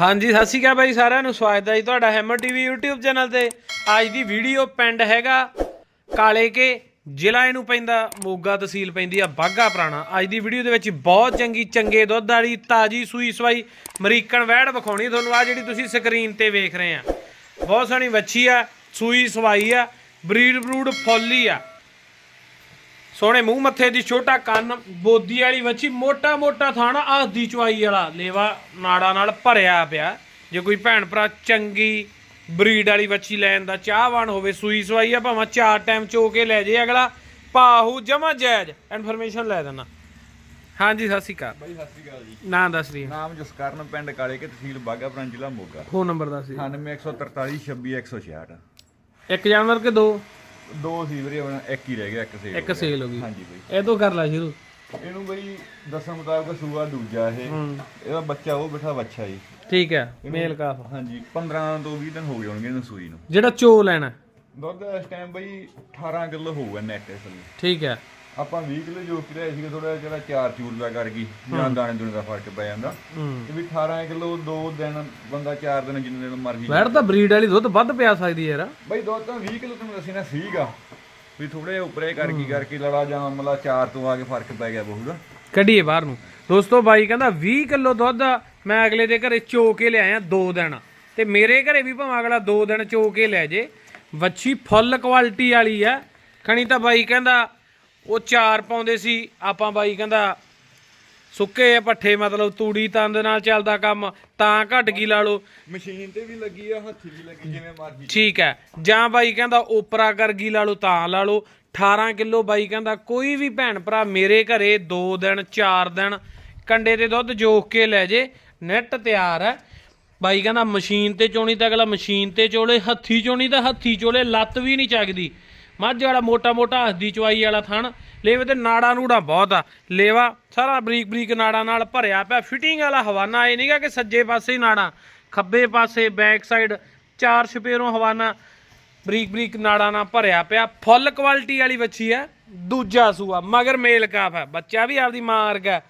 ਹਾਂਜੀ, ਸਤਿ ਸ਼੍ਰੀ ਅਕਾਲ ਬਾਈ ਸਾਰਿਆਂ ਨੂੰ। ਸਵਾਗਤ ਹੈ ਜੀ ਤੁਹਾਡਾ ਹੈਮਰ ਟੀਵੀ YouTube ਚੈਨਲ ਤੇ। ਅੱਜ ਦੀ ਵੀਡੀਓ ਪਿੰਡ ਹੈਗਾ ਕਾਲੇ ਕੇ, ਜ਼ਿਲ੍ਹਾ ਇਹਨੂੰ ਪੈਂਦਾ, ਮੋਗਾ ਤਹਿਸੀਲ ਪੈਂਦੀ ਆ ਬਾਗਾ ਪੁਰਾਣਾ। ਅੱਜ ਦੀ ਵੀਡੀਓ ਦੇ ਵਿੱਚ ਬਹੁਤ ਚੰਗੀ, ਚੰਗੇ ਦੁੱਧ ਵਾਲੀ, ਤਾਜੀ, ਸੂਈ ਸਵਾਈ, ਅਮਰੀਕਨ ਵੈੜ ਵਿਖਾਉਣੀ ਤੁਹਾਨੂੰ। ਆ ਜਿਹੜੀ ਤੁਸੀਂ ਸਕਰੀਨ ਤੇ ਵੇਖ ਰਹੇ ਆ। ਬਹੁਤ ਸੋਹਣੀ ਵੱਛੀ ਆ, ਸੂਈ ਸਵਾਈ ਆ ਬਰੀਡ ਬਰੂਡ ਫੁੱਲੀ ਆ। ਸੋਹਣੇ ਮੂੰਹ ਮੱਥੇ ਦੀ ਛੋਟਾ ਕੰਨ ਬੋਦੀ ਵਾਲੀ ਵੱਛੀ ਮੋਟਾ ਮੋਟਾ ਥਾਣਾ ਆਦੀ ਚਵਾਈ ਵਾਲਾ ਲੇਵਾ ਨਾੜਾ ਨਾਲ ਭਰਿਆ ਪਿਆ। ਜੇ ਕੋਈ ਭੈਣ ਭਰਾ ਚੰਗੀ ਬਰੀਡ ਵਾਲੀ ਵੱਛੀ ਲੈਣ ਦਾ ਚਾਹਵਾਨ ਹੋਵੇ ਸੂਈ ਸਵਾਈ ਆ ਭਾਵੇਂ ਚਾਰ ਟਾਈਮ ਚੋ ਕੇ ਲੈ ਜੇ ਅਗਲਾ ਪਾਹੂ ਜਮਾ ਜਾਇਜ਼। ਇਨਫੋਰਮੇਸ਼ਨ ਲੈ ਦੇਣਾ ਹਾਂਜੀ ਸਤਿ ਸ਼੍ਰੀ ਅਕਾਲ। ਬਾਈ ਸਤਿ ਸ਼੍ਰੀ ਅਕਾਲ ਜੀ। ਨਾਂ ਦੱਸ ਰਹੀ ਨਾਮ ਜਸਕਰਨ ਪਿੰਡ ਕਾਲੇ ਕੇ ਤਹਿਸੀਲ ਬਾਗਾਪੁਰਾਂ ਜ਼ਿਲ੍ਹਾ ਮੋਗਾ। ਫੋਨ ਨੰਬਰ ਦੱਸ ਰਹੀ 9143 26166 ਇੱਕ ਜਾਨਵਰ ਕੇ ਦੋ। ਦੋ ਸੀ ਵੀਰੇ ਹੁਣ ਇੱਕ ਹੀ ਰਹਿ ਗਿਆ ਇੱਕ ਸੇਲ ਇੱਕ ਸੇਲ ਹੋ ਗਈ। ਹਾਂਜੀ ਬਾਈ। ਇਹ ਤੋਂ ਕਰ ਲੈ ਸ਼ੁਰੂ। ਇਹਨੂੰ ਬਈ ਦੱਸਣ ਮੁਤਾਬਕ ਸੂਆ ਦੂਜਾ ਇਹ। ਇਹਦਾ ਬੱਚਾ ਉਹ ਬਿਠਾ ਬੱਚਾ ਜੀ। ਠੀਕ ਹੈ ਮੇਲ ਕਾਫ ਹਾਂਜੀ 15 ਤੋਂ 20 ਦਿਨ ਹੋ ਗਏ ਹੋਣਗੇ ਇਹਨੂੰ ਸੂਈ ਨੂੰ। ਜਿਹੜਾ ਚੋ ਲੈਣਾ। ਦੁੱਧ ਇਸ ਟਾਈਮ ਬਈ 18 ਕਿਲੋ ਹੋਊਗਾ ਨੈਟ ਇਸ ਲਈ ਠੀਕ ਹੈ। ਆਪਾਂ 20 ਕਿਲੋ ਜੋ ਕਿ ਲਿਆਏ ਸੀਗੇ ਥੋੜਾ ਜਿਹੜਾ ਚਾਰ ਚੂਰ ਦਾ ਕਰ ਗਈ ਜਾਂ ਦਾਣੇ ਦੁਣੇ ਦਾ ਫ਼ਰਕ ਪੈ ਜਾਂਦਾ। ਇਹ ਵੀ 18 ਕਿਲੋ ਦੋ ਦਿਨ ਬੰਦਾ ਚਾਰ ਦਿਨ ਜਿੰਨੇ ਦਿਨ ਮਰਜ਼ੀ ਵੈੜ ਤਾਂ ਬਰੀਡ ਵਾਲੀ ਦੁੱਧ ਵੱਧ ਪਿਆ ਸਕਦੀ ਯਾਰ। ਬਈ ਦੋ ਤਾਂ 20 ਕਿਲੋ ਤੁਹਾਨੂੰ ਦੱਸੀ ਨਾ ਸੀਗਾ ਵੀ ਥੋੜੇ ਉੱਪਰੇ ਕਰ ਕੀ ਕਰਕੇ ਲੜਾ ਜਾਂ ਮਤਲਬ ਚਾਰ ਤੋਂ ਆ ਕੇ ਫ਼ਰਕ ਪੈ ਗਿਆ ਬਹੁਤ। ਕੱਢੀਏ ਬਾਹਰ ਨੂੰ। ਦੋਸਤੋ ਬਾਈ ਕਹਿੰਦਾ 20 ਕਿਲੋ ਦੁੱਧ ਮੈਂ ਅਗਲੇ ਦੇ ਘਰੇ ਚੋ ਕੇ ਲਿਆਇਆ ਦੋ ਦਿਨ। ਤੇ ਮੇਰੇ ਘਰੇ ਵੀ ਭਾਵੇਂ ਅਗਲਾ ਦੋ ਦਿਨ ਚੋ ਕੇ ਲੈ ਜੇ। ਵੱਛੀ ਫੁੱਲ ਕੁਆਲਿਟੀ ਵਾਲੀ ਆ। ਖਣੀ ਤਾਂ ਬਾਈ ਕਹਿੰਦਾ ਉਹ ਚਾਰ ਪਾਉਂਦੇ ਸੀ ਆਪਾਂ ਬਾਈ ਕਹਿੰਦਾ ਸੁੱਕੇ ਆ ਪੱਠੇ ਮਤਲਬ ਤੂੜੀ ਤੰਦ ਨਾਲ ਚੱਲਦਾ ਕੰਮ ਤਾਂ ਘਟ ਗਈ ਲਾ ਲਓ। ਮਸ਼ੀਨ ਤੇ ਵੀ ਲੱਗੀ ਆ ਹੱਥੀ ਵੀ ਲੱਗੀ ਜਿਵੇਂ ਮਰਜ਼ੀ। ਠੀਕ ਹੈ। ਜਾਂ ਬਾਈ ਕਹਿੰਦਾ ਓਪਰਾ ਕਰ ਗਈ ਲਾ ਲਓ ਤਾਂ ਲਾ ਲਓ। 18 ਕਿਲੋ ਬਾਈ ਕਹਿੰਦਾ ਕੋਈ ਵੀ ਭੈਣ ਭਰਾ ਮੇਰੇ ਘਰੇ 2 ਦਿਨ 4 ਦਿਨ ਕੰਡੇ ਤੇ ਦੁੱਧ ਜੋਖ ਕੇ ਲੈ ਜੇ ਨੈਟ ਤਿਆਰ ਹੈ। ਬਾਈ ਕਹਿੰਦਾ ਮਸ਼ੀਨ ਤੇ ਚੋਣੀ ਤਾਂ ਅਗਲਾ ਮਸ਼ੀਨ ਤੇ ਚੋਲੇ ਹੱਥੀ ਚੋਣੀ ਤਾਂ ਹੱਥੀ ਚੋਲੇ ਲੱਤ ਵੀ ਨਹੀਂ ਚੱਕਦੀ। ਮੱਝ ਵਾਲਾ ਮੋਟਾ ਮੋਟਾ ਹੱਥੀ ਚਵਾਈ ਵਾਲਾ ਥਣ। ਲੇਵੇ ਤੇ ਨਾੜਾ ਨੂੜਾ ਬਹੁਤ ਆ। ਲੇਵਾ ਸਾਰਾ ਬਰੀਕ ਬਰੀਕ ਨਾੜਾ ਨਾਲ ਭਰਿਆ ਪਿਆ। ਫਿਟਿੰਗ ਵਾਲਾ ਹਵਾਨਾ, ਇਹ ਨਹੀਂਗਾ ਕਿ ਸੱਜੇ ਪਾਸੇ ਹੀ ਨਾੜਾ, ਖੱਬੇ ਪਾਸੇ ਬੈਕ ਸਾਈਡ ਚਾਰ ਛਪੇਰੋਂ ਹਵਾਨਾ ਬਰੀਕ ਬਰੀਕ ਨਾੜਾ ਨਾਲ ਭਰਿਆ ਪਿਆ। ਫੁੱਲ ਕੁਆਲਿਟੀ ਵਾਲੀ ਵੱਛੀ ਹੈ ਦੂਜਾ ਸੂਆ, ਮਗਰ ਮੇਲ ਕਾਫ ਹੈ ਬੱਚਾ ਵੀ ਆਪਦੀ ਮਾਂ ਵਰਗਾ। ਹੈ।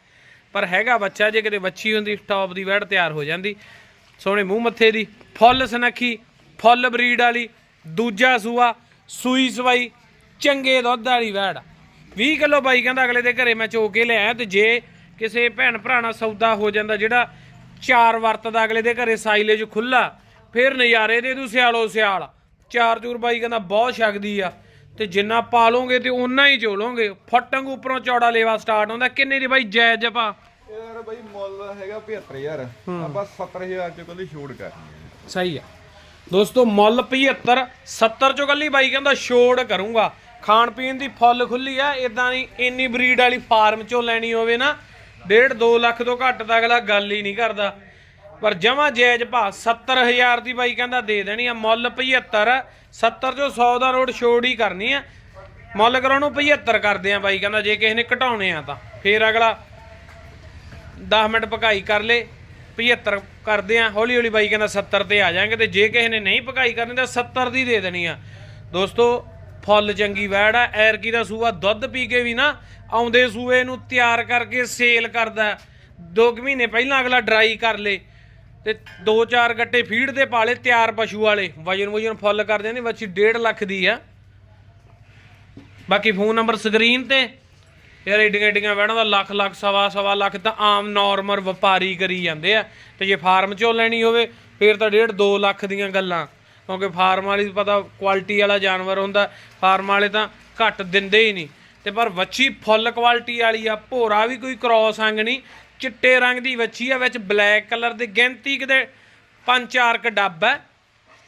ਪਰ ਹੈਗਾ ਬੱਚਾ, ਜੇ ਕਿਤੇ ਵੱਛੀ ਹੁੰਦੀ ਟੌਪ ਦੀ ਵੈੜ ਤਿਆਰ ਹੋ ਜਾਂਦੀ। ਸੋਹਣੇ ਮੂੰਹ ਮੱਥੇ ਦੀ। ਫੁੱਲ ਸਨੱਖੀ, ਫੁੱਲ ਬਰੀਡ ਵਾਲੀ। ਦੂਜਾ ਸੂਆ ਸੂਈ ਸਵਾਈ ਚੰਗੇ ਦੁੱਧ ਵਾਲੀ ਵੈੜ। 20 ਕਿਲੋ ਬਾਈ ਕਹਿੰਦਾ ਅਗਲੇ ਦੇ ਘਰੇ ਮੈਂ ਚੋ ਕੇ ਲਿਆਇਆ ਤੇ ਜੇ ਕਿਸੇ ਭੈਣ ਭਰਾ ਨਾਲ ਸੌਦਾ ਹੋ ਜਾਂਦਾ ਜਿਹੜਾ ਚਾਰ ਵਰਤਦਾ ਅਗਲੇ ਦੇ ਘਰੇ ਸਾਈਲੇਜ ਖੁੱਲਾ ਫਿਰ ਨਜ਼ਾਰੇ ਦੇ ਦੂ ਸਿਆਲੋ ਸਿਆਲ। ਚਾਰ ਚੂਰ ਬਾਈ ਕਹਿੰਦਾ ਬਹੁਤ ਛਕਦੀ ਆ। ਤੇ ਜਿੰਨਾ ਪਾਲੋਗੇ ਤੇ ਓਨਾ ਹੀ ਚੋਲੋਗੇ ਫਟੰਗ ਉੱਪਰੋਂ ਚੌੜਾ ਲੇਵਾ ਸਟਾਰਟ ਹੁੰਦਾ। ਕਿੰਨੇ ਦੀ ਬਾਈ ਜਾਇਜ਼ ਜਪਾ ਯਾਰ ਬਈ ਮੁੱਲ ਹੈਗਾ 75000 ਆਪਾਂ 70000 ਚ ਕੱਲੀ ਛੋੜ ਕਰਨੀ ਸਹੀ ਆ। ਦੋਸਤੋ ਮੁੱਲ 75 70 ਚੋਂ ਕੱਲੀ ਬਾਈ ਕਹਿੰਦਾ ਛੋੜ ਕਰੂੰਗਾ। ਖਾਣ ਪੀਣ ਦੀ ਫੁੱਲ ਖੁੱਲੀ ਆ ਇਦਾਂ ਨਹੀਂ ਇੰਨੀ ਬਰੀਡ ਵਾਲੀ ਫਾਰਮ ਚੋਂ ਲੈਣੀ ਹੋਵੇ ਨਾ 1.5 2 ਲੱਖ ਤੋਂ ਘੱਟ ਤਾਂ ਅਗਲਾ ਗੱਲ ਹੀ ਨਹੀਂ ਕਰਦਾ। ਪਰ ਜਮਾ ਜਾਇਜ਼ ਭਾ 70000 ਦੀ ਬਾਈ ਕਹਿੰਦਾ ਦੇ ਦੇਣੀ ਆ, ਮੁੱਲ 75 70 ਚੋਂ 100 ਦਾ ਰੋਡ ਛੋੜ ਹੀ ਕਰਨੀ ਆ। ਮੁੱਲ ਕਰਾਉਣ ਨੂੰ 75 ਕਰਦੇ ਆ ਬਾਈ ਕਹਿੰਦਾ, ਜੇ ਕਿਸੇ ਨੇ ਘਟਾਉਣੇ ਆ ਤਾਂ। ਫੇਰ ਅਗਲਾ 10 ਮਿੰਟ ਪਕਾਈ ਕਰ ਲੇ। 75 ਕਰਦੇ ਆ, ਹੌਲੀ ਹੌਲੀ ਬਾਈ ਕਹਿੰਦਾ 70 ਤੇ ਆ ਜਾਾਂਗੇ ਤੇ ਜੇ ਕਿਸੇ ਨੇ ਨਹੀਂ ਪਕਾਈ ਕਰਨੀ ਤਾਂ 70 ਦੀ ਦੇ ਦੇਣੀ ਆ। ਦੋਸਤੋ, ਫੁੱਲ ਚੰਗੀ ਵੈੜ ਆ ਐਰਕੀ ਦਾ ਸੂਆ ਦੁੱਧ ਪੀ ਕੇ ਵੀ ਨਾ ਆਉਂਦੇ ਸੂਏ ਨੂੰ ਤਿਆਰ ਕਰਕੇ ਸੇਲ ਕਰਦਾ। ਦੋ ਕੁ ਮਹੀਨੇ ਪਹਿਲਾਂ ਅਗਲਾ ਡਰਾਈ ਕਰ ਲੇ ਤੇ ਦੋ ਚਾਰ ਗੱਟੇ ਫੀਡ ਦੇ ਪਾਲੇ ਤਿਆਰ ਪਸ਼ੂ ਵਾਲੇ। ਵਜਨ ਵਜਨ ਫੁੱਲ ਕਰਦੇ ਜਾਂਦੇ ਬੱਚੀ 1.5 ਲੱਖ ਦੀ ਆ। ਬਾਕੀ ਫੋਨ ਨੰਬਰ ਸਕਰੀਨ ਤੇ ਯਾਰ ਏਡੀਆਂ ਏਡੀਆਂ ਵੈਣਾਂ ਦਾ ਲੱਖ ਲੱਖ, ਸਵਾ ਸਵਾ ਲੱਖ ਤਾਂ ਆਮ ਨਾਰਮਲ ਵਪਾਰੀ ਕਰੀ ਜਾਂਦੇ ਆ। ਤੇ ਜੇ ਫਾਰਮ ਚੋਂ ਲੈਣੀ ਹੋਵੇ, ਫਿਰ ਤਾਂ 1.5 2 ਲੱਖ ਦੀਆਂ ਗੱਲਾਂ। ਕਿਉਂਕਿ ਫਾਰਮ ਵਾਲੀ ਪਤਾ ਕੁਆਲਿਟੀ ਵਾਲਾ ਜਾਨਵਰ ਹੁੰਦਾ, ਫਾਰਮ ਵਾਲੇ ਤਾਂ ਘੱਟ ਦਿੰਦੇ ਹੀ ਨਹੀਂ। ਤੇ ਪਰ ਵੱਛੀ ਫੁੱਲ ਕੁਆਲਿਟੀ ਵਾਲੀ ਆ, ਭੋਰਾ ਵੀ ਕੋਈ ਕ੍ਰੋਸ ਅੰਗ ਨਹੀਂ, ਚਿੱਟੇ ਰੰਗ ਦੀ ਵੱਛੀ ਆ, ਵਿੱਚ ਬਲੈਕ ਕਲਰ ਦੇ ਗਿਣਤੀ ਕਿਤੇ ਪੰਜ ਚਾਰ ਕ ਡੱਬ ਹੈ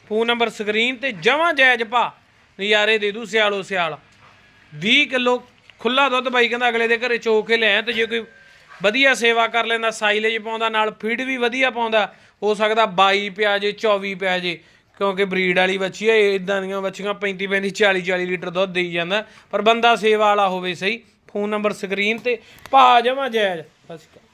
ਫੋਨ ਨੰਬਰ ਸਕਰੀਨ ਤੇ ਜਮਾਂ ਜਾਇਜ਼ ਭਾ ਨਜ਼ਾਰੇ ਦੇ ਦੂ ਸਿਆਲੋ ਸਿਆਲ। 20 ਕਿਲੋ ਖੁੱਲਾ ਦੁੱਧ ਬਾਈ ਕਹਿੰਦਾ ਅਗਲੇ ਦੇ ਘਰੇ ਚੋ ਕੇ ਲਿਆਇਆ ਤੇ ਜੇ ਕੋਈ ਵਧੀਆ ਸੇਵਾ ਕਰ ਲੈਂਦਾ, ਸਾਈਲੇਜ ਪਾਉਂਦਾ, ਨਾਲ ਫੀਡ ਵੀ ਵਧੀਆ ਪਾਉਂਦਾ, ਹੋ ਸਕਦਾ 22 ਪਿਆ ਜੇ 24 ਪਿਆ ਜੇ, ਕਿਉਂਕਿ ਬਰੀਡ ਵਾਲੀ ਬੱਚੀ ਹੈ ਇਦਾਂ ਦੀਆਂ ਬੱਚੀਆਂ 35 35 40 40 ਲੀਟਰ ਦੁੱਧ ਦੇਈ ਜਾਂਦਾ, ਪਰ ਬੰਦਾ ਸੇਵਾ ਵਾਲਾ ਹੋਵੇ ਸਹੀ। ਫੋਨ ਨੰਬਰ ਸਕਰੀਨ ਤੇ ਭਾ ਜਮਾ ਜਾਇਜ਼। ਸਤਿ ਸ਼੍ਰੀ ਅਕਾਲ।